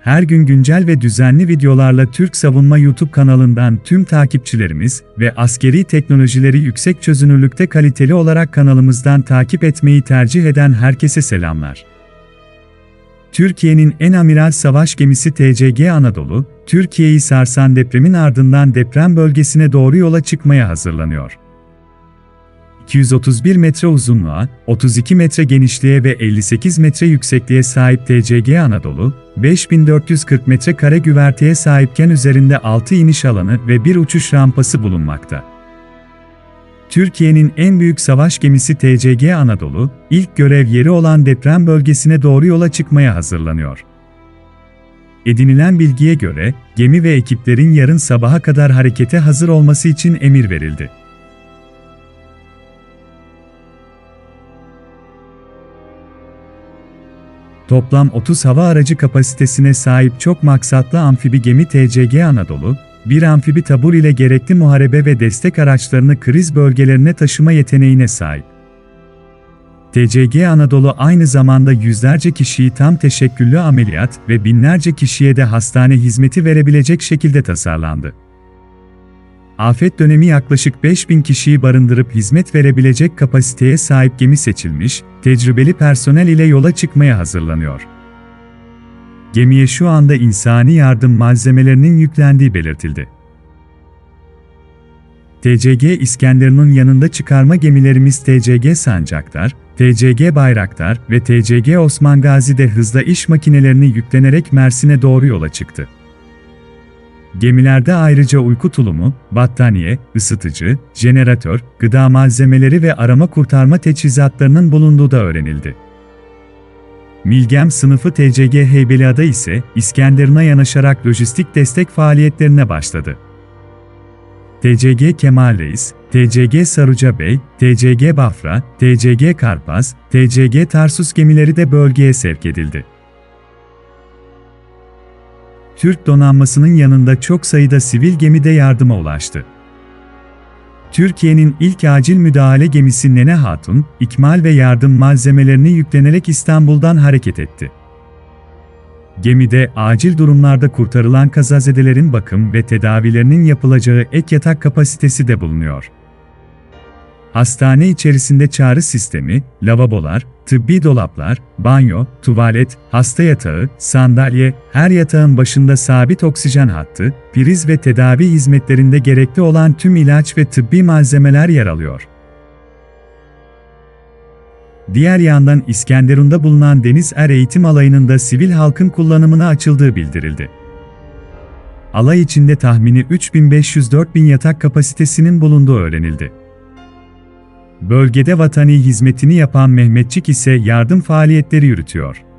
Her gün güncel ve düzenli videolarla Türk Savunma YouTube kanalından tüm takipçilerimiz ve askeri teknolojileri yüksek çözünürlükte kaliteli olarak kanalımızdan takip etmeyi tercih eden herkese selamlar. Türkiye'nin en amiral savaş gemisi TCG Anadolu, Türkiye'yi sarsan depremin ardından deprem bölgesine doğru yola çıkmaya hazırlanıyor. 231 metre uzunluğa, 32 metre genişliğe ve 58 metre yüksekliğe sahip TCG Anadolu, 5440 metre kare güverteye sahipken üzerinde 6 iniş alanı ve bir uçuş rampası bulunmakta. Türkiye'nin en büyük savaş gemisi TCG Anadolu, ilk görev yeri olan deprem bölgesine doğru yola çıkmaya hazırlanıyor. Edinilen bilgiye göre, gemi ve ekiplerin yarın sabaha kadar harekete hazır olması için emir verildi. Toplam 30 hava aracı kapasitesine sahip çok maksatlı amfibi gemi TCG Anadolu, bir amfibi tabur ile gerekli muharebe ve destek araçlarını kriz bölgelerine taşıma yeteneğine sahip. TCG Anadolu aynı zamanda yüzlerce kişiyi tam teşekküllü ameliyat ve binlerce kişiye de hastane hizmeti verebilecek şekilde tasarlandı. Afet dönemi yaklaşık 5000 kişiyi barındırıp hizmet verebilecek kapasiteye sahip gemi seçilmiş, tecrübeli personel ile yola çıkmaya hazırlanıyor. Gemiye şu anda insani yardım malzemelerinin yüklendiği belirtildi. TCG İskenderun'un yanında çıkarma gemilerimiz TCG Sancaktar, TCG Bayraktar ve TCG Osman Gazi de hızla iş makinelerini yüklenerek Mersin'e doğru yola çıktı. Gemilerde ayrıca uyku tulumu, battaniye, ısıtıcı, jeneratör, gıda malzemeleri ve arama kurtarma teçhizatlarının bulunduğu da öğrenildi. Milgem sınıfı TCG Heybeliada ise İskenderun'a yanaşarak lojistik destek faaliyetlerine başladı. TCG Kemal Reis, TCG Saruca Bey, TCG Bafra, TCG Karpaz, TCG Tarsus gemileri de bölgeye sevk edildi. Türk donanmasının yanında çok sayıda sivil gemi de yardıma ulaştı. Türkiye'nin ilk acil müdahale gemisi Nene Hatun, ikmal ve yardım malzemelerini yüklenerek İstanbul'dan hareket etti. Gemide acil durumlarda kurtarılan kazazedelerin bakım ve tedavilerinin yapılacağı ek yatak kapasitesi de bulunuyor. Hastane içerisinde çağrı sistemi, lavabolar, tıbbi dolaplar, banyo, tuvalet, hasta yatağı, sandalye, her yatağın başında sabit oksijen hattı, priz ve tedavi hizmetlerinde gerekli olan tüm ilaç ve tıbbi malzemeler yer alıyor. Diğer yandan İskenderun'da bulunan Deniz Er Eğitim Alayı'nın da sivil halkın kullanımına açıldığı bildirildi. Alay içinde tahmini 3500-4000 yatak kapasitesinin bulunduğu öğrenildi. Bölgede vatani hizmetini yapan Mehmetçik ise yardım faaliyetleri yürütüyor.